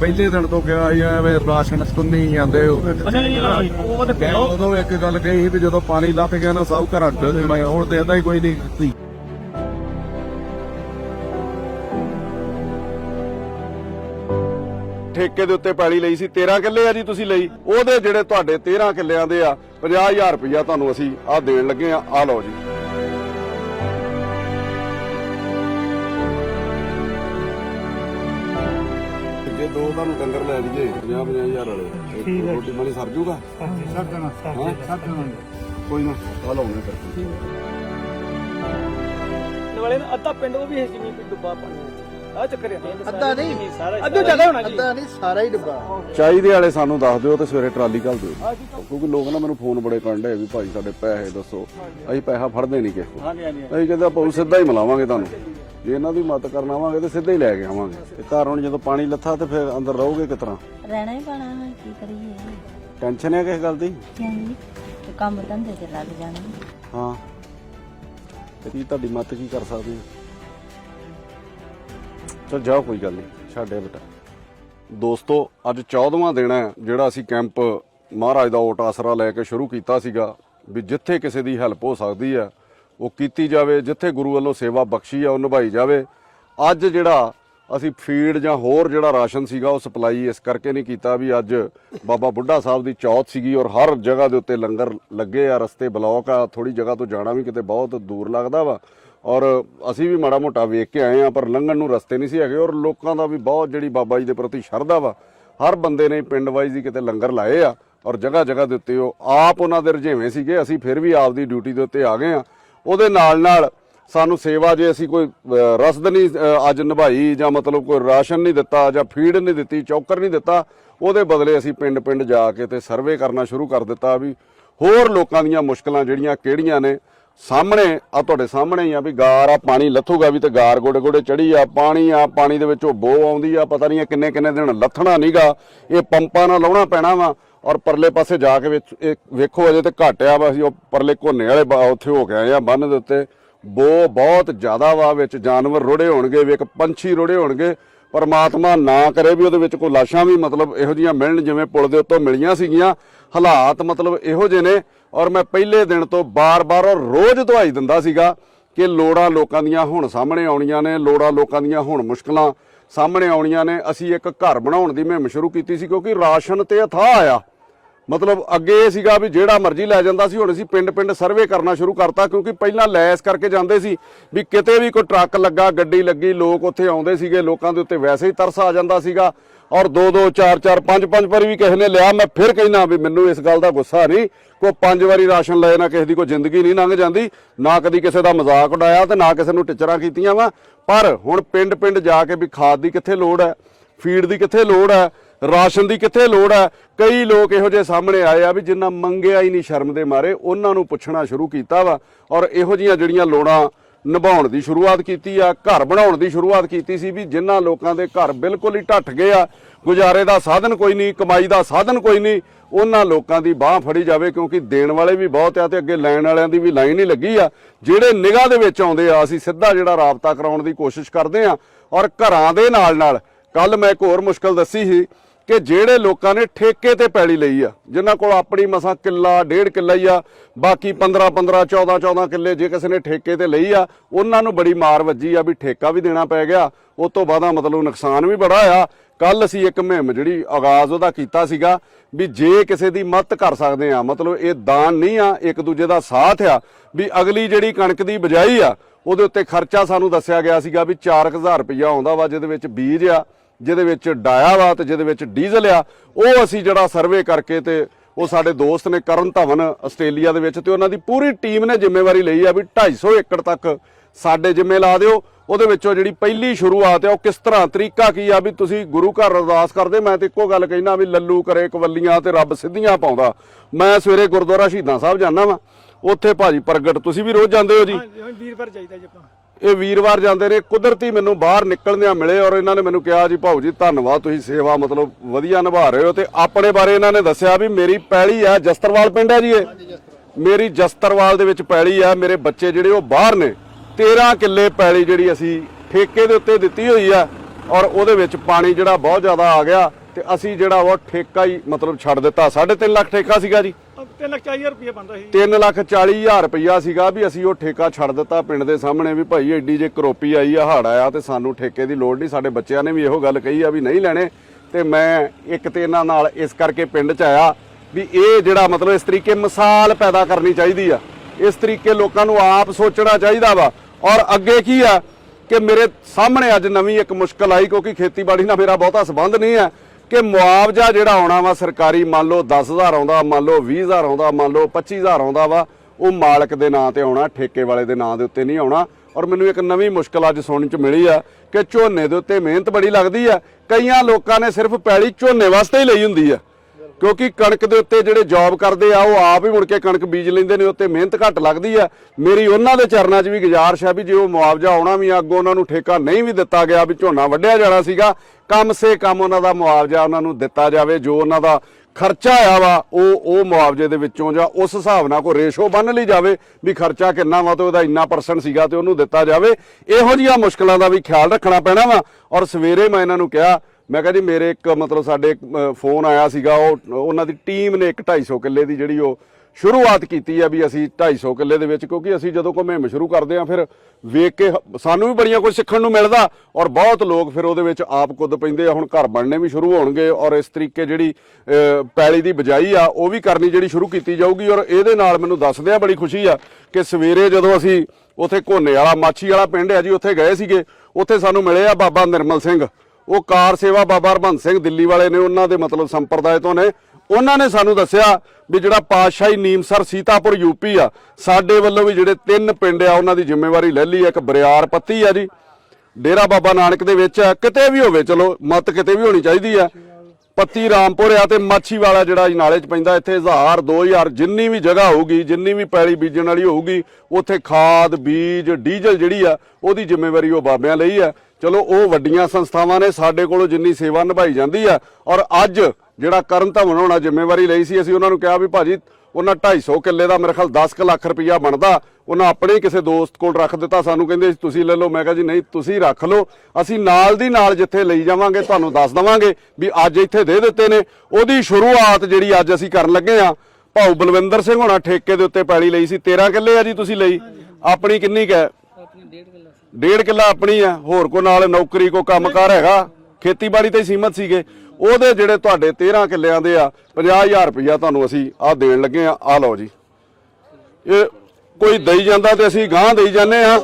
ਪਹਿਲੇ ਦਿਨ ਤੋਂ ਕਿਹਾ ਆ ਵੇ ਰਾਸ਼ਨ ਸੁੰਨੀ ਜਾਂਦੇ ਹੋ। ਅੱਛਾ ਜੀ ਉਹ ਤੇ ਮੈਂ ਉਦੋਂ ਇੱਕ ਗੱਲ ਕਹੀ ਸੀ ਵੀ ਜਦੋਂ ਪਾਣੀ ਲੱਥ ਗਿਆ ਨਾ ਸਭ ਘਰਾਂ ਚ ਮੈਂ ਹੁਣ ਤੇ ਏਦਾਂ ਹੀ ਕੋਈ ਨਹੀਂ ਸੀ ਠੇਕੇ ਦੇ ਉੱਤੇ ਪੈਲੀ ਲਈ ਸੀ 13 ਕਿੱਲੇ ਆ ਜੀ ਤੁਸੀਂ ਲਈ। ਉਹਦੇ ਜਿਹੜੇ ਤੁਹਾਡੇ 13 ਕਿੱਲਿਆਂ ਦੇ ਆ 50000 ਰੁਪਇਆ ਤੁਹਾਨੂੰ ਅਸੀਂ ਆ ਦੇਣ ਲੱਗੇ ਆ। ਆ ਲਓ ਜੀ। ਦੋ ਤੁਹਾਨੂੰ ਡੰਗਰ ਲੈ ਲਈਏ 50 50000 ਵਾਲੇ। ਰੋਟੀ ਪਾਣੀ ਸਰ ਜੂਗਾ? ਸਭ ਜਣਾ ਸਭ ਜਣਾ। ਕੋਈ ਨਾ ਆ ਲਾਉਣੇ ਫਿਰ। ਵਾਲੇ ਨਾ ਅੱਧਾ ਪਿੰਡ ਉਹ ਵੀ ਹੈ ਜਿਵੇਂ ਕੋਈ ਡੁੱਬਾ ਪਾਣੀ ਵਿੱਚ। ਆ ਚੱਕਰ ਹੈ। ਅੱਧਾ ਨਹੀਂ ਅੱਧਾ ਜ਼ਿਆਦਾ ਹੋਣਾ ਜੀ। ਅੱਧਾ ਨਹੀਂ ਸਾਰਾ ਹੀ ਡੱਬਾ। ਚਾਹੀਦੇ ਵਾਲੇ ਸਾਨੂੰ ਦੱਸ ਦਿਓ ਤੇ ਸਵੇਰੇ ਟਰਾਲੀ ਘੱਲ ਦਿਓ। ਕਿਉਂਕਿ ਲੋਕ ਨਾ ਮੈਨੂੰ ਫੋਨ ਬੜੇ ਕਰਨ ਦੇ ਵੀ ਭਾਈ ਸਾਡੇ ਪੈਸੇ ਦੱਸੋ। ਅਸੀਂ ਪੈਸਾ ਫੜਦੇ ਨਹੀਂ ਕਿਸੇ ਕੋਲ। ਹਾਂਜੀ ਹਾਂਜੀ ਅਸੀਂ ਕਹਿੰਦੇ ਆਪਾਂ ਸਿੱਧਾ ਹੀ ਮਿਲਾਵਾਂਗੇ ਤੁਹਾਨੂੰ। ਜੇ ਇਹਨਾਂ ਦੀ ਮਦਦ ਕਰਨ ਆਵਾਂਗੇ ਤੇ ਸਿੱਧਾ ਹੀ ਲੈ ਕੇ ਆਵਾਂਗੇ। ਤੇ ਘਰ ਹੁਣ ਜਦੋਂ ਪਾਣੀ ਲੱਥਾ ਤੇ ਫਿਰ ਅੰਦਰ ਰਹੋਗੇ ਕਿਸ ਤਰ੍ਹਾਂ ਰਹਿਣਾ ਹੀ ਪੈਣਾ ਹੈ ਕੀ ਕਰੀਏ? ਟੈਨਸ਼ਨ ਹੈ ਕਿਸ ਗੱਲ ਦੀ? ਹਾਂਜੀ ਤੇ ਕੰਮ ਧੰਦੇ ਤੇ ਲੱਗ ਜਾਣਾ। ਹਾਂ। ਤੇ ਕੀ ਤੁਹਾਡੀ ਮਦਦ ਕੀ ਕਰ ਸਕਦੇ ਆ ਚਲ ਜਾਓ ਕੋਈ ਗੱਲ ਨਹੀਂ ਛੱਡਿਆ ਬੇਟਾ। ਦੋਸਤੋ ਅੱਜ 14ਵਾਂ ਦਿਨ ਹੈ ਜਿਹੜਾ ਅਸੀਂ ਕੈਂਪ ਮਹਾਰਾਜ ਦਾ ਓਟ ਆਸਰਾ ਲੈ ਕੇ ਸ਼ੁਰੂ ਕੀਤਾ ਸੀਗਾ ਵੀ ਜਿੱਥੇ ਕਿਸੇ ਦੀ ਹੈਲਪ ਹੋ ਸਕਦੀ ਹੈ ਉਹ ਕੀਤੀ ਜਾਵੇ, ਜਿੱਥੇ ਗੁਰੂ ਵੱਲੋਂ ਸੇਵਾ ਬਖਸ਼ੀ ਆ, ਉਹ ਨਿਭਾਈ ਜਾਵੇ। ਅੱਜ ਜਿਹੜਾ ਅਸੀਂ ਫੀਡ ਜਾਂ ਹੋਰ ਜਿਹੜਾ ਰਾਸ਼ਨ ਸੀਗਾ, ਉਹ ਸਪਲਾਈ ਇਸ ਕਰਕੇ ਨਹੀਂ ਕੀਤਾ ਵੀ ਅੱਜ ਬਾਬਾ ਬੁੱਢਾ ਸਾਹਿਬ ਦੀ ਚੌਥ ਸੀਗੀ ਔਰ ਹਰ ਜਗ੍ਹਾ ਦੇ ਉੱਤੇ ਲੰਗਰ ਲੱਗੇ ਆ, ਰਸਤੇ ਬਲੌਕ ਆ ਥੋੜੀ ਜਗ੍ਹਾ ਤੋਂ ਜਾਣਾ ਵੀ ਕਿਤੇ ਬਹੁਤ ਦੂਰ ਲੱਗਦਾ ਵਾ। ਔਰ ਅਸੀਂ ਵੀ ਮਾੜਾ ਮੋਟਾ ਵੇਖ ਕੇ ਆਏ ਆ, ਪਰ ਲੰਘਣ ਨੂੰ ਰਸਤੇ ਨਹੀਂ ਸੀ ਹੈਗੇ ਔਰ ਲੋਕਾਂ ਦਾ ਵੀ ਬਹੁਤ ਜਿਹੜੀ ਬਾਬਾ ਜੀ ਦੇ ਪ੍ਰਤੀ ਸ਼ਰਧਾ ਵਾ, ਹਰ ਬੰਦੇ ਨੇ ਪਿੰਡ ਵਾਈਜ਼ ਹੀ ਕਿਤੇ ਲੰਗਰ ਲਾਏ ਆ ਔਰ ਜਗ੍ਹਾ ਜਗ੍ਹਾ ਦੇ ਉੱਤੇ ਉਹ ਆਪ ਉਹਨਾਂ ਦੇ ਰੁਝੇਵੇਂ ਸੀਗੇ, ਅਸੀਂ ਫਿਰ ਵੀ ਆਪ ਦੀ ਡਿਊਟੀ ਦੇ ਉੱਤੇ ਆ ਗਏ ਆ। ਉਹਦੇ ਨਾਲ ਨਾਲ ਸਾਨੂੰ ਸੇਵਾ ਜੇ ਅਸੀਂ ਕੋਈ ਰਸਦ ਨਹੀਂ ਅੱਜ ਨਿਭਾਈ ਜਾਂ ਮਤਲਬ ਕੋਈ ਰਾਸ਼ਨ ਨਹੀਂ ਦਿੱਤਾ ਜਾਂ ਫੀਡ ਨਹੀਂ ਦਿੱਤੀ, ਚੌਕਰ ਨਹੀਂ ਦਿੱਤਾ, ਉਹਦੇ ਬਦਲੇ ਅਸੀਂ ਪਿੰਡ ਪਿੰਡ ਜਾ ਕੇ ਤੇ ਸਰਵੇ ਕਰਨਾ ਸ਼ੁਰੂ ਕਰ ਦਿੱਤਾ ਵੀ ਹੋਰ ਲੋਕਾਂ ਦੀਆਂ ਮੁਸ਼ਕਲਾਂ ਜਿਹੜੀਆਂ ਕਿਹੜੀਆਂ ਨੇ, ਸਾਹਮਣੇ ਆ ਤੁਹਾਡੇ ਸਾਹਮਣੇ ਹੀ ਆ ਵੀ ਗਾਰ ਆ ਪਾਣੀ ਲੱਥੂਗਾ ਵੀ ਤੇ ਗਾਰ ਗੋਡੇ ਗੋਡੇ ਚੜੀ ਆ, ਪਾਣੀ ਆ, ਪਾਣੀ ਦੇ ਵਿੱਚੋਂ ਬੋ ਆਉਂਦੀ ਆ, ਪਤਾ ਨਹੀਂ ਕਿੰਨੇ ਕਿੰਨੇ ਦਿਨ ਲੱਥਣਾ ਨਹੀਂਗਾ ਇਹ ਪੰਪਾਂ ਨਾਲ ਲਾਉਣਾ ਪੈਣਾ ਵਾ ਔਰ ਪਰਲੇ ਪਾਸੇ ਜਾ ਕੇ ਵਿੱਚ ਇਹ ਵੇਖੋ ਅਜੇ ਤੇ ਘਟਿਆ ਵਾ ਅਸੀਂ ਉਹ ਪਰਲੇ ਕੋਨੇ ਵਾਲੇ ਬਾ- ਉੱਥੇ ਹੋ ਕੇ ਆਏ ਆ ਬੰਨ ਦੇ ਉੱਤੇ। ਬੋ ਬਹੁਤ ਜ਼ਿਆਦਾ ਵਾ ਵਿੱਚ ਜਾਨਵਰ ਰੁੜੇ ਹੋਣਗੇ, ਵੀ ਇੱਕ ਪੰਛੀ ਰੁੜੇ ਹੋਣਗੇ। ਪਰਮਾਤਮਾ ਨਾ ਕਰੇ ਵੀ ਉਹਦੇ ਵਿੱਚ ਕੋਈ ਲਾਸ਼ਾਂ ਵੀ ਮਤਲਬ ਇਹੋ ਜੀਆਂ ਮਿਲਣ, ਜਿਵੇਂ ਪੁਲ ਦੇ ਉੱਤੋਂ ਮਿਲੀਆਂ ਸੀਗੀਆਂ। ਹਾਲਾਤ ਮਤਲਬ ਇਹੋ ਜਿਹੇ ਨੇ। ਔਰ ਮੈਂ ਪਹਿਲੇ ਦਿਨ ਤੋਂ ਬਾਰ-ਬਾਰ ਔਰ ਰੋਜ਼ ਦਵਾਈ ਦਿੰਦਾ ਸੀਗਾ ਕਿ ਲੋੜਾਂ ਲੋਕਾਂ ਦੀਆਂ ਹੁਣ ਸਾਹਮਣੇ ਆਉਣੀਆਂ ਨੇ, ਲੋੜਾਂ ਲੋਕਾਂ ਦੀਆਂ ਹੁਣ ਮੁਸ਼ਕਲਾਂ ਸਾਹਮਣੇ ਆਉਣੀਆਂ ਨੇ। ਅਸੀਂ ਇੱਕ ਘਰ ਬਣਾਉਣ ਦੀ ਮੁਹਿੰਮ ਸ਼ੁਰੂ ਕੀਤੀ ਸੀ ਕਿਉਂਕਿ ਰਾਸ਼ਨ ਤੇ ਅਥਾਹ ਆਇਆ ਮਤਲਬ ਅੱਗੇ ਇਹ ਸੀਗਾ ਵੀ ਜਿਹੜਾ ਮਰਜ਼ੀ ਲੈ ਜਾਂਦਾ ਸੀ, ਹੁਣ ਅਸੀਂ ਪਿੰਡ-ਪਿੰਡ ਸਰਵੇ ਕਰਨਾ ਸ਼ੁਰੂ ਕਰਤਾ, ਕਿਉਂਕਿ ਪਹਿਲਾਂ ਲੈਸ ਕਰਕੇ ਜਾਂਦੇ ਸੀ ਵੀ ਕਿਤੇ ਵੀ ਕੋਈ ਟਰੱਕ ਲੱਗਾ, ਗੱਡੀ ਲੱਗੀ, ਲੋਕ ਉੱਥੇ ਆਉਂਦੇ ਸੀਗੇ, ਲੋਕਾਂ ਦੇ ਉੱਤੇ ਵੈਸੇ ਹੀ ਤਰਸ ਆ ਜਾਂਦਾ ਸੀਗਾ ਔਰ 2 2 4 4 5 5 ਵਾਰੀ ਵੀ ਕਿਸੇ ਨੇ ਲਿਆ, ਮੈਂ ਫਿਰ ਕਹਿਣਾ ਵੀ ਮੈਨੂੰ ਇਸ ਗੱਲ ਦਾ ਗੁੱਸਾ ਨਹੀਂ, ਕੋਈ ਪੰਜ ਵਾਰੀ ਰਾਸ਼ਨ ਲਏ, ਨਾ ਕਿਸੇ ਦੀ ਕੋਈ ਜ਼ਿੰਦਗੀ ਨਹੀਂ ਲੰਘ ਜਾਂਦੀ, ਨਾ ਕਦੀ ਕਿਸੇ ਦਾ ਮਜ਼ਾਕ ਉਡਾਇਆ ਤੇ ਨਾ ਕਿਸੇ ਨੂੰ ਟਿਚਰਾਂ ਕੀਤੀਆਂ ਵਾ। ਪਰ ਹੁਣ ਪਿੰਡ-ਪਿੰਡ ਜਾ ਕੇ ਵੀ ਖਾਦ ਦੀ ਕਿੱਥੇ ਲੋੜ ਹੈ, ਫੀਡ ਦੀ ਕਿੱਥੇ ਲੋੜ ਹੈ ਰਾਸ਼ਨ ਦੀ ਕਿੱਥੇ ਲੋੜ ਹੈ ਕਈ ਲੋਕ ਇਹੋ ਜਿਹੇ ਸਾਹਮਣੇ ਆਏ ਆ ਵੀ ਜਿੰਨਾ ਮੰਗਿਆ ਹੀ ਨਹੀਂ ਸ਼ਰਮ ਦੇ ਮਾਰੇ, ਉਹਨਾਂ ਨੂੰ ਪੁੱਛਣਾ ਸ਼ੁਰੂ ਕੀਤਾ ਵਾ ਔਰ ਇਹੋ ਜੀਆਂ ਜਿਹੜੀਆਂ ਲੋੜਾਂ ਨਿਭਾਉਣ ਦੀ ਸ਼ੁਰੂਆਤ ਕੀਤੀ ਆ, ਘਰ ਬਣਾਉਣ ਦੀ ਸ਼ੁਰੂਆਤ ਕੀਤੀ ਸੀ ਵੀ ਜਿਨ੍ਹਾਂ ਲੋਕਾਂ ਦੇ ਘਰ ਬਿਲਕੁਲ ਹੀ ਢੱਟ ਗਏ ਆ, ਗੁਜ਼ਾਰੇ ਦਾ ਸਾਧਨ ਕੋਈ ਨਹੀਂ, ਕਮਾਈ ਦਾ ਸਾਧਨ ਕੋਈ ਨਹੀਂ, ਉਹਨਾਂ ਲੋਕਾਂ ਦੀ ਬਾਹ ਫੜੀ ਜਾਵੇ ਕਿਉਂਕਿ ਦੇਣ ਵਾਲੇ ਵੀ ਬਹੁਤ ਆ ਤੇ ਅੱਗੇ ਲੈਣ ਵਾਲਿਆਂ ਦੀ ਵੀ ਲਾਈਨ ਹੀ ਲੱਗੀ ਆ। ਜਿਹੜੇ ਨਿਗਾਹ ਦੇ ਵਿੱਚ ਆਉਂਦੇ ਆ, ਅਸੀਂ ਸਿੱਧਾ ਜਿਹੜਾ ਰਾਬਤਾ ਕਰਾਉਣ ਦੀ ਕੋਸ਼ਿਸ਼ ਕਰਦੇ ਆ ਔਰ ਘਰਾਂ ਦੇ ਨਾਲ ਨਾਲ ਕੱਲ ਮੈਂ ਇੱਕ ਹੋਰ ਮੁਸ਼ਕਲ ਦੱਸੀ ਸੀ ਕਿ ਜਿਹੜੇ ਲੋਕਾਂ ਨੇ ਠੇਕੇ ਤੇ ਪੈਲੀ ਲਈ ਆ, ਜਿਨ੍ਹਾਂ ਕੋਲ ਆਪਣੀ ਮਸਾਂ ਕਿੱਲਾ, ਡੇਢ ਕਿੱਲਾ ਹੀ ਆ, ਬਾਕੀ 15 15 14 14 ਕਿੱਲੇ ਜੇ ਕਿਸੇ ਨੇ ਠੇਕੇ ਤੇ ਲਈ ਆ, ਉਹਨਾਂ ਨੂੰ ਬੜੀ ਮਾਰ ਵੱਜੀ ਆ ਵੀ ਠੇਕਾ ਵੀ ਦੇਣਾ ਪੈ ਗਿਆ। ਉਸ ਤੋਂ ਬਾਅਦਾ ਮਤਲਬ ਨੁਕਸਾਨ ਵੀ ਬੜਾ ਆ। ਕੱਲ ਅਸੀਂ ਇੱਕ ਮੁਹਿੰਮ ਜਿਹੜੀ ਆਗਾਜ਼ ਉਹਦਾ ਕੀਤਾ ਸੀਗਾ ਵੀ ਜੇ ਕਿਸੇ ਦੀ ਮਦਦ ਕਰ ਸਕਦੇ ਆ, ਮਤਲਬ ਇਹ ਦਾਨ ਨਹੀਂ ਆ, ਇੱਕ ਦੂਜੇ ਦਾ ਸਾਥ ਆ, ਵੀ ਅਗਲੀ ਜਿਹੜੀ ਕਣਕ ਦੀ ਬਜਾਈ ਆ, ਉਹਦੇ ਉੱਤੇ ਖਰਚਾ ਸਾਨੂੰ ਦੱਸਿਆ ਗਿਆ ਸੀਗਾ ਵੀ 4000 ਰੁਪਇਆ ਆਉਂਦਾ ਵਾ, ਜਿਹਦੇ ਵਿੱਚ ਬੀਜ ਆ। ਜਿਹਦੇ ਵਿੱਚ ਡਾਇਆ ਵਾ ਤੇ ਜਿਹਦੇ ਵਿੱਚ ਡੀਜ਼ਲ ਆ, ਉਹ ਅਸੀਂ ਜਿਹੜਾ ਸਰਵੇ ਕਰਕੇ ਤੇ ਉਹ ਸਾਡੇ ਦੋਸਤ ਨੇ ਕਰਨ ਧਵਨ ਆਸਟ੍ਰੇਲੀਆ ਦੇ ਵਿੱਚ ਤੇ ਉਹਨਾਂ ਦੀ ਪੂਰੀ ਟੀਮ ਨੇ ਜ਼ਿੰਮੇਵਾਰੀ ਲਈ ਆ ਵੀ 250 ਏਕੜ ਤੱਕ ਸਾਡੇ ਜ਼ਿੰਮੇ ਲਾ ਦਿਓ। ਉਹਦੇ ਵਿੱਚੋਂ ਜਿਹੜੀ ਪਹਿਲੀ ਸ਼ੁਰੂਆਤ ਹੈ ਉਹ ਕਿਸ ਤਰ੍ਹਾਂ, ਤਰੀਕਾ ਕੀ ਆ ਵੀ ਤੁਸੀਂ ਗੁਰੂ ਘਰ ਅਰਦਾਸ ਕਰਦੇ? ਮੈਂ ਤੇ ਇੱਕੋ ਗੱਲ ਕਹਿਣਾ ਵੀ ਲੱਲੂ ਕਰੇ ਕਵੱਲੀਆਂ ਤੇ ਰੱਬ ਸਿੱਧੀਆਂ ਪਾਉਂਦਾ। ਮੈਂ ਸਵੇਰੇ ਗੁਰਦੁਆਰਾ ਸ਼ਹੀਦਾਂ ਸਾਹਿਬ ਜਾਂਦਾ ਵਾਂ। ਉੱਥੇ ਭਾਜੀ ਪ੍ਰਗਟ, ਤੁਸੀਂ ਵੀ ਰੋਜ਼ ਜਾਂਦੇ ਹੋ ਜੀ? ਵੀਰਵਾਰ ਚਾਹੀਦਾ ਜੀ ਆਪਾਂ। ਇਹ ਵੀਰਵਾਰ ਜਾਂਦੇ ਨੇ ਕੁਦਰਤੀ ਮੈਨੂੰ ਬਾਹਰ ਨਿਕਲਦਿਆਂ ਮਿਲੇ ਔਰ ਇਹਨਾਂ ਨੇ ਮੈਨੂੰ ਕਿਹਾ ਜੀ ਭਾਊ ਜੀ ਧੰਨਵਾਦ ਤੁਸੀਂ ਸੇਵਾ ਮਤਲਬ ਵਧੀਆ ਨਿਭਾ ਰਹੇ ਹੋ। ਤੇ ਆਪਣੇ ਬਾਰੇ ਇਹਨਾਂ ਨੇ ਦੱਸਿਆ ਵੀ ਮੇਰੀ ਪੈਲੀ ਆ ਜਸਤਰਵਾਲ ਪਿੰਡ ਹੈ ਜੀ ਇਹ। ਮੇਰੀ ਜਸਤਰਵਾਲ ਦੇ ਵਿੱਚ ਪੈਲੀ ਆ ਮੇਰੇ ਬੱਚੇ ਜਿਹੜੇ ਉਹ ਬਾਹਰ ਨੇ। 13 ਕਿੱਲੇ ਪੈਲੀ ਜਿਹੜੀ ਅਸੀਂ ਠੇਕੇ ਦੇ ਉੱਤੇ ਦਿੱਤੀ ਹੋਈ ਆ ਔਰ ਉਹਦੇ ਵਿੱਚ ਪਾਣੀ ਜਿਹੜਾ ਬਹੁਤ ਜ਼ਿਆਦਾ ਆ ਗਿਆ ਤੇ ਅਸੀਂ ਜਿਹੜਾ ਉਹ ਠੇਕਾ ਹੀ ਮਤਲਬ ਛੱਡ ਦਿੱਤਾ। 3.5 ਲੱਖ ਠੇਕਾ ਸੀਗਾ ਜੀ। 3 ਲੱਖ 40000 ਰੁਪਏ ਬੰਦਾ ਸੀ। 3 ਲੱਖ 40 ਹਜ਼ਾਰ ਰੁਪਈਆ ਸੀਗਾ ਵੀ ਅਸੀਂ ਉਹ ਠੇਕਾ ਛੱਡ ਦਿੱਤਾ ਪਿੰਡ ਦੇ ਸਾਹਮਣੇ ਵੀ ਭਾਈ ਐਡੀ ਜੇ ਕਰੋਪੀ ਆਈ ਆ, ਹੜ ਆਇਆ ਤੇ ਸਾਨੂੰ ਠੇਕੇ ਦੀ ਲੋੜ ਨਹੀਂ। ਸਾਡੇ ਬੱਚਿਆਂ ਨੇ ਵੀ ਇਹੋ ਗੱਲ ਕਹੀ ਆ ਵੀ ਨਹੀਂ ਲੈਣੇ ਤੇ ਮੈਂ ਇੱਕ ਤੇ ਇਹਨਾਂ ਨਾਲ ਇਸ ਕਰਕੇ ਪਿੰਡ 'ਚ ਆਇਆ ਵੀ ਇਹ ਜਿਹੜਾ ਮਤਲਬ ਇਸ ਤਰੀਕੇ ਮਿਸਾਲ ਪੈਦਾ ਕਰਨੀ ਚਾਹੀਦੀ ਆ। ਇਸ ਤਰੀਕੇ ਲੋਕਾਂ ਨੂੰ ਆਪ ਸੋਚਣਾ ਚਾਹੀਦਾ ਵਾ। ਔਰ ਅੱਗੇ ਕੀ ਆ ਕਿ ਮੇਰੇ ਸਾਹਮਣੇ ਅੱਜ ਨਵੀਂ ਇੱਕ ਮੁਸ਼ਕਲ ਆਈ ਕਿਉਂਕਿ ਖੇਤੀਬਾੜੀ ਨਾਲ ਮੇਰਾ ਬਹੁਤਾ ਸੰਬੰਧ ਨਹੀਂ ਹੈ ਕਿ ਮੁਆਵਜ਼ਾ ਜਿਹੜਾ ਆਉਣਾ ਵਾ ਸਰਕਾਰੀ, ਮੰਨ ਲਓ 10000 ਆਉਂਦਾ, ਮੰਨ ਲਓ 20000 ਆਉਂਦਾ, ਮੰਨ ਲਓ 25000 ਆਉਂਦਾ ਵਾ, ਉਹ ਮਾਲਕ ਦੇ ਨਾਂ ਤੇ ਆਉਣਾ, ਠੇਕੇ ਵਾਲੇ ਦੇ ਨਾਂ ਦੇ ਉੱਤੇ ਨਹੀਂ ਆਉਣਾ। ਔਰ ਮੈਨੂੰ ਇੱਕ ਨਵੀਂ ਮੁਸ਼ਕਲ ਅੱਜ ਸੁਣਨ ਚ ਮਿਲੀ ਆ ਕਿ ਝੋਨੇ ਦੇ ਉੱਤੇ ਮਿਹਨਤ ਬੜੀ ਲੱਗਦੀ ਆ। ਕਈਆਂ ਲੋਕਾਂ ਨੇ ਸਿਰਫ ਪੈਲੀ ਝੋਨੇ ਵਾਸਤੇ ਹੀ ਲਈ ਹੁੰਦੀ ਆ। ਕਿਉਂਕਿ ਕਣਕ ਦੇ ਉੱਤੇ ਜਿਹੜੇ ਜੌਬ ਕਰਦੇ ਆ ਉਹ ਆਪ ਹੀ ਮੁੜ ਕੇ ਕਣਕ ਬੀਜ ਲੈਂਦੇ ਨੇ ਉੱਤੇ ਮਿਹਨਤ ਘੱਟ ਲੱਗਦੀ ਆ। ਮੇਰੀ ਉਹਨਾਂ ਦੇ ਚਰਨਾਂ 'ਚ ਵੀ ਗੁਜ਼ਾਰਿਸ਼ ਆ ਵੀ ਜੇ ਉਹ ਮੁਆਵਜ਼ਾ ਆਉਣਾ ਵੀ ਆ, ਅੱਗੋਂ ਉਹਨਾਂ ਨੂੰ ਠੇਕਾ ਨਹੀਂ ਵੀ ਦਿੱਤਾ ਗਿਆ ਵੀ ਝੋਨਾ ਵੱਢਿਆ ਜਾਣਾ ਸੀਗਾ ਕੰਮ ਸੇ ਕੰਮ ਉਹਨਾਂ ਦਾ ਮੁਆਵਜ਼ਾ ਉਹਨਾਂ ਨੂੰ ਦਿੱਤਾ ਜਾਵੇ ਜੋ ਉਹਨਾਂ ਦਾ ਖਰਚਾ ਆ ਵਾ ਉਹ ਉਹ ਮੁਆਵਜ਼ੇ ਦੇ ਵਿੱਚੋਂ ਜਾਂ ਉਸ ਹਿਸਾਬ ਨਾਲ ਕੋਈ ਰੇਸ਼ੋ ਬੰਨ ਲਈ ਜਾਵੇ ਵੀ ਖਰਚਾ ਕਿੰਨਾ ਵਾ ਤੇ ਉਹਦਾ ਇੰਨਾ ਪਰਸੈਂਟ ਸੀਗਾ ਤੇ ਉਹਨੂੰ ਦਿੱਤਾ ਜਾਵੇ। ਇਹੋ ਜਿਹੀਆਂ ਮੁਸ਼ਕਲਾਂ ਦਾ ਵੀ ਖਿਆਲ ਰੱਖਣਾ ਪੈਣਾ ਵਾ। ਔਰ ਸਵੇਰੇ ਮੈਂ ਇਹਨਾਂ ਨੂੰ ਕਿਹਾ ਮੈਂ ਕਿਹਾ ਜੀ, ਮੇਰੇ ਇੱਕ ਮਤਲਬ ਸਾਡੇ ਫੋਨ ਆਇਆ ਸੀਗਾ, ਉਹ, ਉਹਨਾਂ ਦੀ ਟੀਮ ਨੇ ਇੱਕ 250 ਕਿੱਲੇ ਦੀ ਜਿਹੜੀ ਉਹ ਸ਼ੁਰੂਆਤ ਕੀਤੀ ਆ ਵੀ ਅਸੀਂ 250 ਕਿੱਲੇ ਦੇ ਵਿੱਚ, ਕਿਉਂਕਿ ਅਸੀਂ ਜਦੋਂ ਕੋਈ ਮੁਹਿੰਮ ਸ਼ੁਰੂ ਕਰਦੇ ਆ ਫਿਰ ਵੇਖ ਕੇ ਹ- ਸਾਨੂੰ ਵੀ ਬੜੀਆਂ ਕੁਝ ਸਿੱਖਣ ਨੂੰ ਮਿਲਦਾ ਔਰ ਬਹੁਤ ਲੋਕ ਫਿਰ ਉਹਦੇ ਵਿੱਚ ਆਪ ਕੁੱਦ ਪੈਂਦੇ ਆ। ਹੁਣ ਘਰ ਬਣਨੇ ਵੀ ਸ਼ੁਰੂ ਹੋਣਗੇ ਔਰ ਇਸ ਤਰੀਕੇ ਜਿਹੜੀ ਪੈਲੀ ਦੀ ਬਜਾਈ ਆ, ਉਹ ਵੀ ਕਰਨੀ ਜਿਹੜੀ ਸ਼ੁਰੂ ਕੀਤੀ ਜਾਊਗੀ ਔਰ ਇਹਦੇ ਨਾਲ ਮੈਨੂੰ ਦੱਸਦਿਆਂ ਬੜੀ ਖੁਸ਼ੀ ਆ ਕਿ ਸਵੇਰੇ ਜਦੋਂ ਅਸੀਂ ਉਥੇ ਘੋਨੇ ਵਾਲਾ, ਮਾਛੀ ਵਾਲਾ ਪਿੰਡ ਹੈ ਜੀ, ਉੱਥੇ ਗਏ ਸੀਗੇ, ਉੱਥੇ ਸਾਨੂੰ ਮਿਲੇ ਆ ਬਾਬਾ ਨਿਰਮਲ ਸਿੰਘ। ਉਹ ਕਾਰ ਸੇਵਾ ਬਾਬਾ ਹਰਬੰਸ ਸਿੰਘ ਦਿੱਲੀ ਵਾਲੇ ਨੇ ਉਹਨਾਂ ਦੇ ਮਤਲਬ ਸੰਪਰਦਾਇ ਤੋਂ ਨੇ। ਉਹਨਾਂ ਨੇ ਸਾਨੂੰ ਦੱਸਿਆ ਵੀ ਜਿਹੜਾ ਪਾਤਸ਼ਾਹੀ ਨੀਮਸਰ ਸੀਤਾਪੁਰ ਯੂਪੀ ਆ ਸਾਡੇ ਵੱਲੋਂ ਵੀ ਜਿਹੜੇ ਤਿੰਨ ਪਿੰਡ ਆ ਉਹਨਾਂ ਦੀ ਜ਼ਿੰਮੇਵਾਰੀ ਲੈ ਲਈ। ਆ ਇੱਕ ਬਰਿਆਰ ਪੱਤੀ ਆ ਜੀ ਡੇਰਾ ਬਾਬਾ ਨਾਨਕ ਦੇ ਵਿੱਚ ਆ, ਕਿਤੇ ਵੀ ਹੋਵੇ ਚਲੋ ਮਤ ਕਿਤੇ ਵੀ ਹੋਣੀ ਚਾਹੀਦੀ ਆ। ਪੱਤੀ ਰਾਮਪੁਰ ਆ ਤੇ ਮਾਛੀ ਵਾਲਾ ਜਿਹੜਾ ਨਾਲੇ ਚ ਪੈਂਦਾ ਇੱਥੇ 1000 2000 ਜਿੰਨੀ ਵੀ ਜਗ੍ਹਾ ਹੋਊਗੀ ਜਿੰਨੀ ਵੀ ਪੈਲੀ ਬੀਜਣ ਵਾਲੀ ਹੋਊਗੀ ਉੱਥੇ ਖਾਦ ਬੀਜ ਡੀਜ਼ਲ ਜਿਹੜੀ ਆ ਉਹਦੀ ਜ਼ਿੰਮੇਵਾਰੀ ਉਹ ਬਾਬਿਆਂ ਲਈ ਆ। ਚਲੋ ਉਹ ਵੱਡੀਆਂ ਸੰਸਥਾਵਾਂ ਨੇ ਸਾਡੇ ਕੋਲੋਂ ਜਿੰਨੀ ਸੇਵਾ ਨਿਭਾਈ ਜਾਂਦੀ ਆ ਔਰ ਅੱਜ ਜਿਹੜਾ ਕਰਨ ਧਵਨ ਹੋਣਾ ਜ਼ਿੰਮੇਵਾਰੀ ਲਈ ਸੀ, ਅਸੀਂ ਉਹਨਾਂ ਨੂੰ ਕਿਹਾ ਵੀ ਭਾਜੀ ਉਹਨਾਂ 250 ਕਿੱਲੇ ਦਾ ਮੇਰੇ ਖਿਆਲ 10 ਕੁ ਲੱਖ ਰੁਪਈਆ ਬਣਦਾ, ਉਹਨਾਂ ਆਪਣੇ ਕਿਸੇ ਦੋਸਤ ਕੋਲ ਰੱਖ ਦਿੱਤਾ, ਸਾਨੂੰ ਕਹਿੰਦੇ ਤੁਸੀਂ ਲੈ ਲਓ, ਮੈਂ ਕਿਹਾ ਜੀ ਨਹੀਂ, ਤੁਸੀਂ ਰੱਖ ਲਓ, ਅਸੀਂ ਨਾਲ ਦੀ ਨਾਲ ਜਿੱਥੇ ਲਈ ਜਾਵਾਂਗੇ ਤੁਹਾਨੂੰ ਦੱਸ ਦਵਾਂਗੇ ਵੀ ਅੱਜ ਇੱਥੇ ਦੇ ਦਿੱਤੇ ਨੇ, ਉਹਦੀ ਸ਼ੁਰੂਆਤ ਜਿਹੜੀ ਅੱਜ ਅਸੀਂ ਕਰਨ ਲੱਗੇ ਆ ਭਾਊ ਬਲਵਿੰਦਰ ਸਿੰਘ ਹੋਣਾ ਠੇਕੇ ਦੇ ਉੱਤੇ ਪੈਲੀ ਲਈ ਸੀ 13 ਕਿੱਲੇ ਆ ਜੀ ਤੁਸੀਂ ਲਈ, ਆਪਣੀ ਕਿੰਨੀ ਕੁ ਹੈ? ਆਪਣੀ ਡੇਢ ਕਿੱਲਾ ਸੀ ਡੇਢ ਕਿੱਲਾ ਆਪਣੀ ਆ, ਹੋਰ ਕੋ ਨਾਲ ਨੌਕਰੀ ਕੋ ਕੰਮਕਾਰ ਹੈਗਾ, ਖੇਤੀਬਾੜੀ ਤੇ ਹੀ ਸੀਮਤ ਸੀਗੇ। ਉਹਦੇ ਜਿਹੜੇ ਤੁਹਾਡੇ 13 ਕਿੱਲਿਆਂ ਦੇ ਆ 50000 ਰੁਪਇਆ ਤੁਹਾਨੂੰ ਅਸੀਂ ਆ ਦੇਣ ਲੱਗੇ ਆ। ਆ ਲਓ ਜੀ। ਇਹ ਕੋਈ ਦਈ ਜਾਂਦਾ ਤੇ ਅਸੀਂ ਗਾਂ ਦੇਈ ਜਾਂਦੇ ਆ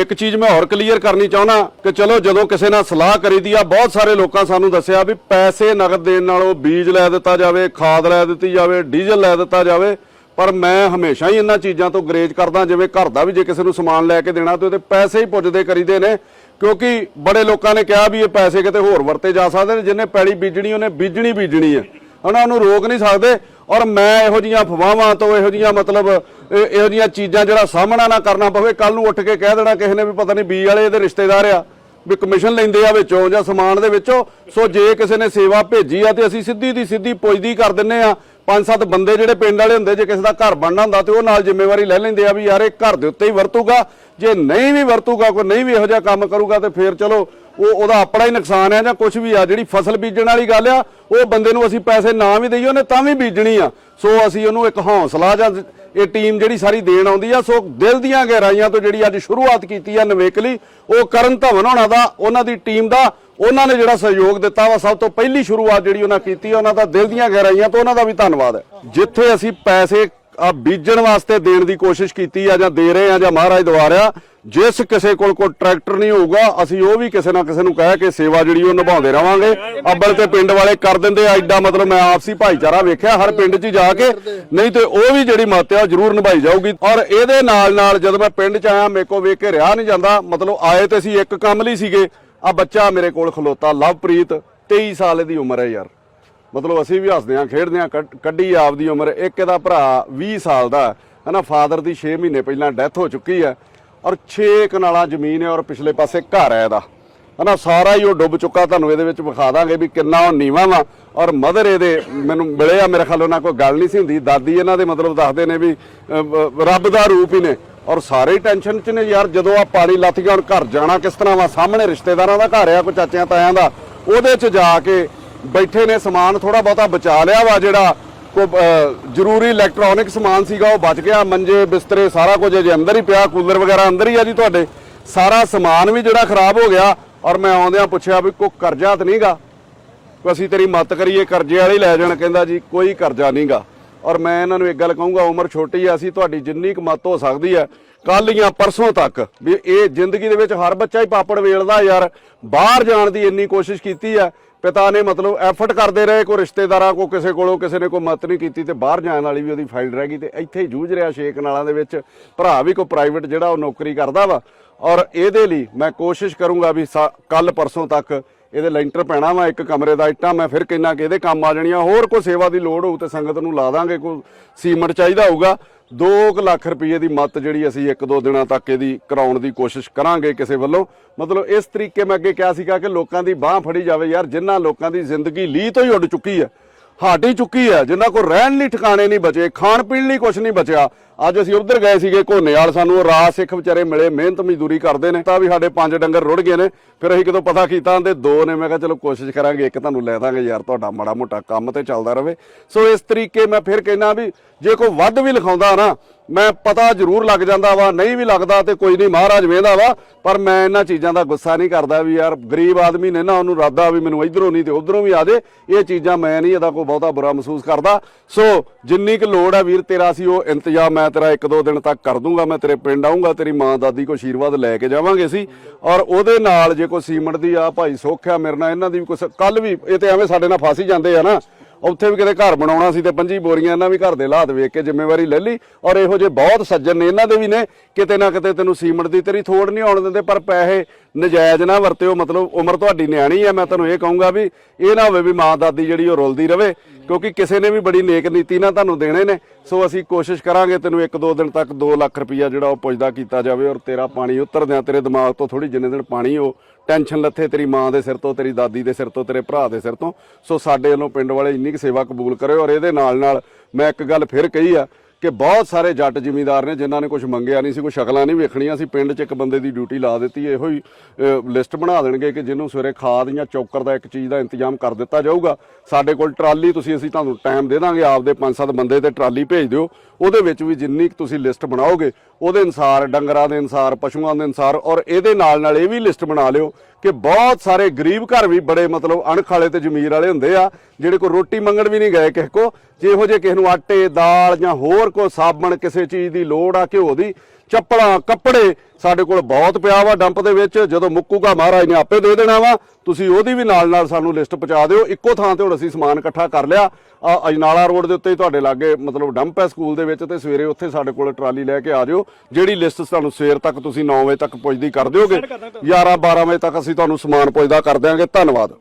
ਇੱਕ ਚੀਜ਼ ਮੈਂ ਹੋਰ ਕਲੀਅਰ ਕਰਨੀ ਚਾਹੁੰਦਾ ਕਿ ਚਲੋ ਜਦੋਂ ਕਿਸੇ ਨਾਲ ਸਲਾਹ ਕਰੀਦੀ ਆ, ਬਹੁਤ ਸਾਰੇ ਲੋਕਾਂ ਸਾਨੂੰ ਦੱਸਿਆ ਵੀ ਪੈਸੇ ਨਗਦ ਦੇਣ ਨਾਲੋਂ ਬੀਜ ਲੈ ਦਿੱਤਾ ਜਾਵੇ, ਖਾਦ ਲੈ ਦਿੱਤੀ ਜਾਵੇ, ਡੀਜ਼ਲ ਲੈ ਦਿੱਤਾ ਜਾਵੇ। ਪਰ ਮੈਂ ਹਮੇਸ਼ਾ ਹੀ ਇਹਨਾਂ ਚੀਜ਼ਾਂ ਤੋਂ ਗਰੇਜ ਕਰਦਾ, ਜਿਵੇਂ ਘਰ ਦਾ ਵੀ ਜੇ ਕਿਸੇ ਨੂੰ ਸਮਾਨ ਲੈ ਕੇ ਦੇਣਾ ਤੇ ਉਹਦੇ ਪੈਸੇ ਹੀ ਪੁੱਜਦੇ ਕਰੀਦੇ ਨੇ। ਕਿਉਂਕਿ ਬੜੇ ਲੋਕਾਂ ਨੇ ਕਿਹਾ ਵੀ ਇਹ ਪੈਸੇ ਕਿਤੇ ਹੋਰ ਵਰਤੇ ਜਾ ਸਕਦੇ ਨੇ ਜਿੰਨੇ ਪੈਲੀ ਬੀਜਣੀ, ਉਹਨੇ ਬੀਜਣੀ ਬੀਜਣੀ ਹੈ। ਉਹਨਾਂ ਨੂੰ ਰੋਕ ਨਹੀਂ ਸਕਦੇ। ਔਰ ਮੈਂ ਇਹੋ ਜੀਆਂ ਅਫਵਾਹਾਂ ਤੋਂ ਇਹੋ ਜੀਆਂ ਮਤਲਬ, ਇਹੋ ਜੀਆਂ ਚੀਜ਼ਾਂ ਜਿਹੜਾ ਸਾਹਮਣਾ ਨਾ ਕਰਨਾ ਪਵੇ ਕੱਲ ਨੂੰ ਉੱਠ ਕੇ ਕਹਿ ਦੇਣਾ ਕਿਸੇ ਨੇ ਵੀ ਪਤਾ ਨਹੀਂ ਬੀ ਵਾਲੇ ਇਹਦੇ ਰਿਸ਼ਤੇਦਾਰ ਆ, ਵੀ ਕਮਿਸ਼ਨ ਲੈਂਦੇ ਆ ਵਿੱਚੋਂ ਜਾਂ ਸਮਾਨ ਦੇ ਵਿੱਚੋਂ। ਸੋ ਜੇ ਕਿਸੇ ਨੇ ਸੇਵਾ ਭੇਜੀ ਆ ਤੇ ਅਸੀਂ ਸਿੱਧੀ ਦੀ ਸਿੱਧੀ ਪੁੱਜਦੀ ਕਰ ਦਿੰਨੇ ਆ। ਪੰਜ ਸੱਤ ਬੰਦੇ ਜਿਹੜੇ ਪਿੰਡ ਵਾਲੇ ਹੁੰਦੇ, ਜੇ ਕਿਸੇ ਦਾ ਘਰ ਬਣਨਾ ਹੁੰਦਾ ਤੇ ਉਹ ਨਾਲ ਜ਼ਿੰਮੇਵਾਰੀ ਲੈ ਲੈਂਦੇ ਆ ਵੀ ਯਾਰ ਇਹ ਘਰ ਦੇ ਉੱਤੇ ਹੀ ਵਰਤੂਗਾ। ਜੇ ਨਹੀਂ ਵੀ ਵਰਤੂਗਾ, ਕੋਈ ਨਹੀਂ ਵੀ ਇਹੋ ਜਿਹਾ ਕੰਮ ਕਰੂਗਾ ਤੇ ਫਿਰ ਚਲੋ ਉਹ, ਉਹਦਾ ਆਪਣਾ ਹੀ ਨੁਕਸਾਨ ਹੈ ਜਾਂ ਕੁਝ ਵੀ ਆ। ਜਿਹੜੀ ਫਸਲ ਬੀਜਣ ਵਾਲੀ ਗੱਲ ਆ, ਉਹ ਬੰਦੇ ਨੂੰ ਅਸੀਂ ਪੈਸੇ ਨਾ ਵੀ ਦਈਏ, ਉਹਨੇ ਤਾਂ ਵੀ ਬੀਜਣੀ ਆ। ਸੋ ਅਸੀਂ ਉਹਨੂੰ ਇੱਕ ਹੌਸਲਾ ਜਾਂ ਇਹ ਟੀਮ ਜਿਹੜੀ ਸਾਰੀ ਦੇਣ ਆਉਂਦੀ ਆ, ਸੋ ਦਿਲ ਦੀਆਂ ਗਹਿਰਾਈਆਂ ਤੋਂ ਜਿਹੜੀ ਅੱਜ ਸ਼ੁਰੂਆਤ ਕੀਤੀ ਆ ਨਵੇਕਲੀ, ਉਹ ਕਰਨ ਧਵਨ ਹੋਣਾ ਦਾ, ਉਹਨਾਂ ਦੀ ਟੀਮ ਦਾ ਉਹਨਾਂ ਨੇ ਜਿਹੜਾ ਸਹਿਯੋਗ ਦਿੱਤਾ ਵਾ, ਸਭ ਤੋਂ ਪਹਿਲੀ ਸ਼ੁਰੂਆਤ ਜਿਹੜੀ ਉਹਨਾਂ ਕੀਤੀ ਉਹਨਾਂ ਦਾ ਦਿਲ ਦੀਆਂ ਗਹਿਰਾਈਆਂ ਤੋਂ ਉਹਨਾਂ ਦਾ ਵੀ ਧੰਨਵਾਦ ਹੈ। ਜਿੱਥੇ ਅਸੀਂ ਪੈਸੇ ਆ ਬੀਜਣ ਵਾਸਤੇ ਦੇਣ ਦੀ ਕੋਸ਼ਿਸ਼ ਕੀਤੀ ਆ ਜਾਂ ਦੇ ਰਹੇ ਆ ਜਾਂ ਮਹਾਰਾਜ ਦਵਾਰਿਆ, ਜਿਸ ਕਿਸੇ ਕੋਲ ਕੋਈ ਟਰੈਕਟਰ ਨਹੀਂ ਹੋਊਗਾ, ਅਸੀਂ ਉਹ ਵੀ ਕਿਸੇ ਨਾ ਕਿਸੇ ਨੂੰ ਕਹਿ ਕੇ ਸੇਵਾ ਜਿਹੜੀ ਉਹ ਨਿਭਾਉਂਦੇ ਰਵਾਂਗੇ। ਅੱਬਲ ਤੇ ਪਿੰਡ ਵਾਲੇ ਕਰ ਦਿੰਦੇ ਆ, ਐਡਾ ਮਤਲਬ ਮੈਂ ਆਪਸੀ ਭਾਈਚਾਰਾ ਵੇਖਿਆ, ਹਰ ਪਿੰਡ 'ਚ ਜਾ ਕੇ। ਨਹੀਂ ਤੇ ਉਹ ਵੀ ਜਿਹੜੀ ਮੱਤ ਆ ਉਹ ਜ਼ਰੂਰ ਨਿਭਾਈ ਜਾਊਗੀ। ਔਰ ਇਹਦੇ ਨਾਲ ਨਾਲ ਜਦੋਂ ਮੈਂ ਪਿੰਡ 'ਚ ਆਇਆ, ਮੇਰੇ ਕੋ ਵੇਖ ਕੇ ਰਿਹਾ ਨਹੀਂ ਜਾਂਦਾ, ਮਤਲਬ ਆਏ ਤੇ ਅਸੀਂ ਇੱਕ ਕੰਮ ਲਈ ਸੀਗੇ। ਆ ਬੱਚਾ ਮੇਰੇ ਕੋਲ ਖਲੋਤਾ, ਲਵਪ੍ਰੀਤ 23 ਸਾਲ ਦੀ ਉਮਰ ਹੈ ਯਾਰ। ਮਤਲਬ ਅਸੀਂ ਵੀ ਹੱਸਦੇ ਆ ਖੇਡਦੇ ਆ ਕੱਢੀ ਆਪਦੀ ਉਮਰ। ਇੱਕ ਇਹਦਾ ਭਰਾ 20 ਸਾਲ ਦਾ ਹੈ, ਹਨਾ, ਫਾਦਰ ਦੀ 6 ਮਹੀਨੇ ਪਹਿਲਾਂ ਡੈਥ ਹੋ ਚੁੱਕੀ ਹੈ ਔਰ 6 ਕਨਾਲਾਂ ਜ਼ਮੀਨ ਹੈ ਔਰ ਪਿਛਲੇ ਪਾਸੇ ਘਰ ਹੈ ਇਹਦਾ। ਹਨਾ, ਸਾਰਾ ਹੀ ਉਹ ਡੁੱਬ ਚੁੱਕਾ, ਤੁਹਾਨੂੰ ਇਹਦੇ ਵਿੱਚ ਵਿਖਾ ਦਾਂਗੇ ਵੀ ਕਿੰਨਾ ਉਹ ਨੀਵਾਂ ਵਾ ਔਰ ਮਦਰ ਇਹਦੇ ਮੈਨੂੰ ਮਿਲੇ ਆ ਮੇਰੇ ਖਿਆਲ ਉਹਨਾਂ ਕੋਈ ਗੱਲ ਨਹੀਂ ਸੀ ਹੁੰਦੀ। ਦਾਦੀ ਇਹਨਾਂ ਦੇ ਮਤਲਬ ਦੱਸਦੇ ਨੇ ਵੀ ਰੱਬ ਦਾ ਰੂਪ ਹੀ ਨੇ। ਔਰ ਸਾਰੇ ਟੈਨਸ਼ਨ 'ਚ ਨੇ ਯਾਰ, ਜਦੋਂ ਆ ਪਾਣੀ ਲੱਥ ਗਿਆ ਹੁਣ ਘਰ ਜਾਣਾ, ਕਿਸ ਤਰ੍ਹਾਂ ਵਾ? ਸਾਹਮਣੇ ਰਿਸ਼ਤੇਦਾਰਾਂ ਦਾ ਘਰ ਆ, ਕੋਈ ਚਾਚਿਆਂ ਤਾਇਆਂ ਦਾ। ਉਹਦੇ 'ਚ ਜਾ ਕੇ ਬੈਠੇ ਨੇ, ਸਮਾਨ ਥੋੜਾ ਬਹੁਤਾ ਬਚਾ ਲਿਆ ਵਾ ਜਿਹੜਾ ਕੋ ਜ਼ਰੂਰੀ ਇਲੈਕਟ੍ਰੋਨਿਕ ਸਮਾਨ ਸੀਗਾ, ਉਹ ਬਚ ਗਿਆ। ਮੰਜੇ, ਬਿਸਤਰੇ, ਸਾਰਾ ਕੁਝ ਅਜੇ ਅੰਦਰ ਹੀ ਪਿਆ, ਕੂਲਰ ਵਗੈਰਾ ਅੰਦਰ ਹੀ ਆ ਜੀ ਤੁਹਾਡੇ। ਸਾਰਾ ਸਮਾਨ ਵੀ ਜਿਹੜਾ ਖਰਾਬ ਹੋ ਗਿਆ, ਔਰ ਮੈਂ ਆਉਂਦਿਆਂ ਪੁੱਛਿਆ ਵੀ ਕੋਈ ਕਰਜ਼ਾ ਤਾਂ ਨਹੀਂਗਾ ਵੀ ਅਸੀਂ ਤੇਰੀ ਮਦਦ ਕਰੀਏ, ਕਰਜ਼ੇ ਵਾਲੇ ਲੈ ਜਾਣ, ਕਹਿੰਦਾ ਜੀ, ਕੋਈ ਕਰਜ਼ਾ ਨਹੀਂਗਾ ਔਰ ਮੈਂ ਇਹਨਾਂ ਨੂੰ ਇੱਕ ਗੱਲ ਕਹੂੰਗਾ, ਉਮਰ ਛੋਟੀ ਆ, ਅਸੀਂ ਤੁਹਾਡੀ ਜਿੰਨੀ ਕੁ ਮਦਦ ਹੋ ਸਕਦੀ ਹੈ ਕੱਲ ਜਾਂ ਪਰਸੋਂ ਤੱਕ, ਵੀ ਇਹ ਜ਼ਿੰਦਗੀ ਦੇ ਵਿੱਚ ਹਰ ਬੱਚਾ ਹੀ ਪਾਪੜ ਵੇਲਦਾ ਯਾਰ, ਬਾਹਰ ਜਾਣ ਦੀ ਇੰਨੀ ਕੋਸ਼ਿਸ਼ ਕੀਤੀ ਆ, ਪਿਤਾ ਨੇ ਮਤਲਬ ਐਫਰਟ ਕਰਦੇ ਰਹੇ, ਕੋਈ ਰਿਸ਼ਤੇਦਾਰਾਂ ਕੋ, ਕਿਸੇ ਕੋਲੋਂ ਕਿਸੇ ਨੇ ਕੋਈ ਮਦਦ ਨਹੀਂ ਕੀਤੀ ਤੇ ਬਾਹਰ ਜਾਣ ਵਾਲੀ ਵੀ ਉਹਦੀ ਫਾਈਲ ਰਹਿ ਗਈ ਤੇ ਇੱਥੇ ਹੀ ਜੂਝ ਰਿਹਾ ਛੇਕ ਨਾਲਾਂ ਦੇ ਵਿੱਚ, ਭਰਾ ਵੀ ਕੋਈ ਪ੍ਰਾਈਵੇਟ ਜਿਹੜਾ ਉਹ ਨੌਕਰੀ ਕਰਦਾ ਵਾ। ਔਰ ਇਹਦੇ ਲਈ ਮੈਂ ਕੋਸ਼ਿਸ਼ ਕਰੂੰਗਾ ਵੀ ਕੱਲ ਪਰਸੋਂ ਤੱਕ ਇਹਦੇ ਲੈਂਟਰ ਪੈਣਾ ਵਾ ਇੱਕ ਕਮਰੇ ਦਾ ਇੱਟਾਂ, ਮੈਂ ਫਿਰ ਕਿੰਨਾ ਕਿ ਇਹਦੇ ਕੰਮ ਆ ਜਾਣੀਆਂ, ਹੋਰ ਕੋਈ ਸੇਵਾ ਦੀ ਲੋੜ ਹੋਊ ਤੇ ਸੰਗਤ ਨੂੰ ਲਾ ਦਾਂਗੇ, ਕੋਈ ਸੀਮਟ ਚਾਹੀਦਾ ਹੋਊਗਾ। 2 ਲੱਖ ਰੁਪਏ ਦੀ ਮਤ ਜਿਹੜੀ ਅਸੀਂ ਇੱਕ ਦੋ ਦਿਨਾਂ ਤੱਕ ਇਹਦੀ ਕਰਾਉਣ ਦੀ ਕੋਸ਼ਿਸ਼ ਕਰਾਂਗੇ ਕਿਸੇ ਵੱਲੋਂ। ਮਤਲਬ ਇਸ ਤਰੀਕੇ ਮੈਂ ਅੱਗੇ ਕਿਹਾ ਸੀਗਾ ਕਿ ਲੋਕਾਂ ਦੀ ਬਾਹ ਫੜੀ ਜਾਵੇ ਯਾਰ ਜਿਨ੍ਹਾਂ ਲੋਕਾਂ ਦੀ ਜ਼ਿੰਦਗੀ ਲੀਹ ਤੋਂ ਹੀ ਉੱਡ ਚੁੱਕੀ ਹੈ ਹਾਡੀ ਚੁੱਕੀ ਹੈ, ਜਿਨ੍ਹਾਂ ਕੋਲ ਰਹਿਣ ਲਈ ਠਿਕਾਣੇ ਨਹੀਂ ਬਚੇ, ਖਾਣ ਪੀਣ ਲਈ ਕੁਝ ਨਹੀਂ ਬਚਿਆ। ਅੱਜ ਅਸੀਂ ਉਧਰ ਗਏ ਸੀਗੇ ਘੋਨੇ ਵਾਲ, ਸਾਨੂੰ ਰਾਜ ਸਿੱਖ ਵਿਚਾਰੇ ਮਿਲੇ, ਮਿਹਨਤ ਮਜ਼ਦੂਰੀ ਕਰਦੇ ਨੇ। ਤਾਂ ਵੀ ਸਾਡੇ ਪੰਜ ਡੰਗਰ ਰੁੜ ਗਏ ਨੇ। ਫਿਰ ਅਸੀਂ ਕਿਦੋਂ ਪਤਾ ਕੀਤਾ ਤੇ ਦੋ ਨੇ, ਮੈਂ ਕਿਹਾ ਚਲੋ ਕੋਸ਼ਿਸ਼ ਕਰਾਂਗੇ, ਇੱਕ ਤੁਹਾਨੂੰ ਲੈ ਦਾਂਗੇ ਯਾਰ, ਤੁਹਾਡਾ ਮਾੜਾ ਮੋਟਾ ਕੰਮ ਤੇ ਚੱਲਦਾ ਰਹੇ ਸੋ ਇਸ ਤਰੀਕੇ ਮੈਂ ਫਿਰ ਕਹਿਣਾ ਵੀ ਜੇ ਕੋਈ ਵੱਧ ਵੀ ਲਿਖਾਉਂਦਾ ਨਾ ਮੈਂ ਪਤਾ ਜ਼ਰੂਰ ਲੱਗ ਜਾਂਦਾ ਵਾ, ਨਹੀਂ ਵੀ ਲੱਗਦਾ ਤੇ ਕੋਈ ਨਹੀਂ, ਮਹਾਰਾਜ ਵੇਂਦਾ ਵਾ, ਪਰ ਮੈਂ ਇਹਨਾਂ ਚੀਜ਼ਾਂ ਦਾ ਗੁੱਸਾ ਨਹੀਂ ਕਰਦਾ ਵੀ ਯਾਰ ਗਰੀਬ ਆਦਮੀ ਨੇ ਨਾ ਉਹਨੂੰ ਰਾਦਾ ਵੀ ਮੈਨੂੰ ਇਧਰੋਂ ਨਹੀਂ ਤੇ ਉਧਰੋਂ ਵੀ ਆ ਦੇ ਇਹ ਚੀਜ਼ਾਂ ਮੈਂ ਨਹੀਂ ਇਹਦਾ ਕੋਈ ਬਹੁਤਾ ਬੁਰਾ ਮਹਿਸੂਸ ਕਰਦਾ। ਸੋ ਜਿੰਨੀ ਕੁ ਲੋੜ ਹੈ ਵੀਰ ਤੇਰਾ ਸੀ ਉਹ ਇੰਤਜ਼ਾਮ ਮੈਂ ਤੇਰਾ ਇੱਕ ਦੋ ਦਿਨ ਤੱਕ ਕਰ ਦੂੰਗਾ, ਮੈਂ ਤੇਰੇ ਪਿੰਡ ਆਉਂਗਾ ਤੇਰੀ ਮਾਂ ਦਾਦੀ ਕੋ ਆਸ਼ੀਰਵਾਦ ਲੈ ਕੇ ਜਾਵਾਂਗੇ ਸੀ ਔਰ ਉਹਦੇ ਨਾਲ ਜੇ ਕੋਈ ਸੀਮਟ ਦੀ ਆ, ਭਾਈ ਸੁੱਖ ਆ ਮੇਰੇ ਨਾਲ, ਇਹਨਾਂ ਦੀ ਵੀ ਕੁਛ ਕੱਲ ਵੀ ਇਹ ਤੇ ਐਵੇਂ ਸਾਡੇ ਨਾਲ ਫਸ ਹੀ ਜਾਂਦੇ ਆ ਨਾ। ਉੱਥੇ ਵੀ ਕਿਤੇ ਘਰ ਬਣਾਉਣਾ ਸੀ ਤੇ ਪੰਜੀ ਬੋਰੀਆਂ ਇਹਨਾਂ ਵੀ ਘਰ ਦੇ ਹਾਲਾਤ ਵੇਖ ਕੇ ਜ਼ਿੰਮੇਵਾਰੀ ਲੈ ਲਈ ਔਰ ਇਹੋ ਜਿਹੇ ਬਹੁਤ ਸੱਜਣ ਨੇ, ਇਹਨਾਂ ਦੇ ਵੀ ਨੇ। ਕਿਤੇ ਨਾ ਕਿਤੇ ਤੈਨੂੰ ਸੀਮਟ ਦੀ ਤੇਰੀ ਥੋੜ ਨਹੀਂ ਆਉਣ ਦਿੰਦੇ, ਪਰ ਪੈਸੇ ਨਜਾਇਜ਼ ਨਾ ਵਰਤਿਓ, ਮਤਲਬ ਉਮਰ ਤੁਹਾਡੀ ਨਿਆਣੀ ਹੈ ਮੈਂ ਤੁਹਾਨੂੰ ਇਹ ਕਹੂੰਗਾ ਵੀ ਇਹ ਨਾ ਹੋਵੇ ਵੀ ਮਾਂ ਦਾਦੀ ਜਿਹੜੀ ਉਹ ਰੁਲਦੀ ਰਵੇ, ਕਿਉਂਕਿ ਕਿਸੇ ਨੇ ਵੀ ਬੜੀ ਨੇਕ ਨੀਤੀ ਨਾਲ ਤੁਹਾਨੂੰ ਦੇਣੇ ਨੇ। ਸੋ ਅਸੀਂ ਕੋਸ਼ਿਸ਼ ਕਰਾਂਗੇ ਤੈਨੂੰ ਇੱਕ ਦੋ ਦਿਨ ਤੱਕ 2 ਲੱਖ ਰੁਪਈਆ ਜਿਹੜਾ ਉਹ ਪੁੱਜਦਾ ਕੀਤਾ ਜਾਵੇ ਔਰ ਤੇਰਾ ਪਾਣੀ ਉਤਰਦਿਆਂ ਤੇਰੇ ਦਿਮਾਗ ਤੋਂ ਥੋੜੀ ਜਿੰਨੇ ਦਿਨ ਪਾਣੀ ਹੋ ਟੈਨਸ਼ਨ ਲੱਥੇ ਤੇਰੀ ਮਾਂ ਦੇ ਸਿਰ ਤੋਂ, ਤੇਰੀ ਦਾਦੀ ਦੇ ਸਿਰ ਤੋਂ, ਤੇਰੇ ਭਰਾ ਦੇ ਸਿਰ ਤੋਂ। ਸੋ ਸਾਡੇ ਵੱਲੋਂ ਪਿੰਡ ਵਾਲੇ ਇੰਨੀ ਕੁ ਸੇਵਾ ਕਬੂਲ ਕਰਿਓ ਔਰ ਇਹਦੇ ਨਾਲ ਨਾਲ ਮੈਂ ਇੱਕ ਗੱਲ ਫਿਰ ਕਹੀ ਆ ਕਿ ਬਹੁਤ ਸਾਰੇ ਜੱਟ ਜ਼ਿਮੀਂਦਾਰ ਨੇ ਜਿਨ੍ਹਾਂ ਨੇ ਕੁਝ ਮੰਗਿਆ ਨਹੀਂ ਸੀ ਕੋਈ ਸ਼ਕਲਾਂ ਨਹੀਂ ਵੇਖਣੀਆਂ ਸੀ, ਪਿੰਡ 'ਚ ਇੱਕ ਬੰਦੇ ਦੀ ਡਿਊਟੀ ਲਾ ਦਿੱਤੀ, ਇਹੋ ਹੀ ਲਿਸਟ ਬਣਾ ਦੇਣਗੇ ਕਿ ਜਿਹਨੂੰ ਸਵੇਰੇ ਖਾਦ ਜਾਂ ਚੌਕਰ ਦਾ ਇੱਕ ਚੀਜ਼ ਦਾ ਇੰਤਜ਼ਾਮ ਕਰ ਦਿੱਤਾ ਜਾਊਗਾ। ਸਾਡੇ ਕੋਲ ਟਰਾਲੀ ਤੁਸੀਂ, ਅਸੀਂ ਤੁਹਾਨੂੰ ਟਾਈਮ ਦੇ ਦਾਂਗੇ, ਆਪਦੇ ਪੰਜ ਸੱਤ ਬੰਦੇ ਤੇ ਟਰਾਲੀ ਭੇਜ ਦਿਓ। ਉਹਦੇ ਵਿੱਚ ਵੀ ਜਿੰਨੀ ਕੁ ਤੁਸੀਂ ਲਿਸਟ ਬਣਾਓਗੇ, ਉਹਦੇ ਅਨਸਾਰ, ਡੰਗਰਾਂ ਦੇ ਅਨਸਾਰ, ਪਸ਼ੂਆਂ ਦੇ ਅਨਸਾਰ ਔਰ ਇਹਦੇ ਨਾਲ ਨਾਲ ਇਹ ਵੀ ਲਿਸਟ ਬਣਾ ਲਿਓ ਕਿ ਬਹੁਤ ਸਾਰੇ ਗਰੀਬ ਘਰ ਵੀ ਬੜੇ ਮਤਲਬ ਅਣਖਾਲੇ ਤੇ ਜ਼ਮੀਰ ਵਾਲੇ ਹੁੰਦੇ ਆ, ਜਿਹੜੇ ਕੋ ਰੋਟੀ ਮੰਗਣ ਵੀ ਨਹੀਂ ਗਏ ਕਿਸੇ ਕੋ ਜੇ ਇਹੋ ਜੇ ਕਿਸੇ ਨੂੰ ਆਟੇ, ਦਾਲ ਜਾਂ ਹੋਰ ਕੋ ਸਾਬਣ ਕਿਸੇ ਚੀਜ਼ ਦੀ ਲੋੜ ਆ, ਘਿਓ ਦੀ ਚੱਪਲਾਂ ਕੱਪੜੇ ਸਾਡੇ ਕੋਲ ਬਹੁਤ ਪਿਆ ਵਾ ਡੰਪ ਦੇ ਵਿੱਚ। ਜਦੋਂ ਮੁੱਕੂਗਾ ਮਹਾਰਾਜ ਨੇ ਆਪੇ ਦੇ ਦੇਣਾ ਵਾ। ਤੁਸੀਂ ਉਹਦੀ ਵੀ ਨਾਲ ਨਾਲ ਸਾਨੂੰ ਲਿਸਟ ਪਹੁੰਚਾ ਦਿਓ। ਇੱਕੋ ਥਾਂ ਤੇ ਹੁਣ ਅਸੀਂ ਸਮਾਨ ਇਕੱਠਾ ਕਰ ਲਿਆ। ਅਜਨਾਲਾ ਰੋਡ ਦੇ ਉੱਤੇ ਤੁਹਾਡੇ ਲਾਗੇ ਮਤਲਬ ਡੰਪ ਹੈ ਸਕੂਲ ਦੇ ਵਿੱਚ ਤੇ ਸਵੇਰੇ ਉੱਥੇ ਸਾਡੇ ਕੋਲ ਟਰਾਲੀ ਲੈ ਕੇ ਆ ਜਿਓ। ਜਿਹੜੀ ਲਿਸਟ ਤੁਹਾਨੂੰ ਸਵੇਰ ਤੱਕ ਤੁਸੀਂ 9 ਵਜੇ ਤੱਕ ਪੁੱਜਦੀ ਕਰ ਦਿਓਗੇ। 11 12 ਵਜੇ ਤੱਕ ਅਸੀਂ ਤੁਹਾਨੂੰ ਸਮਾਨ ਪੁੱਜਦਾ ਕਰ ਦਿਆਂਗੇ। ਧੰਨਵਾਦ।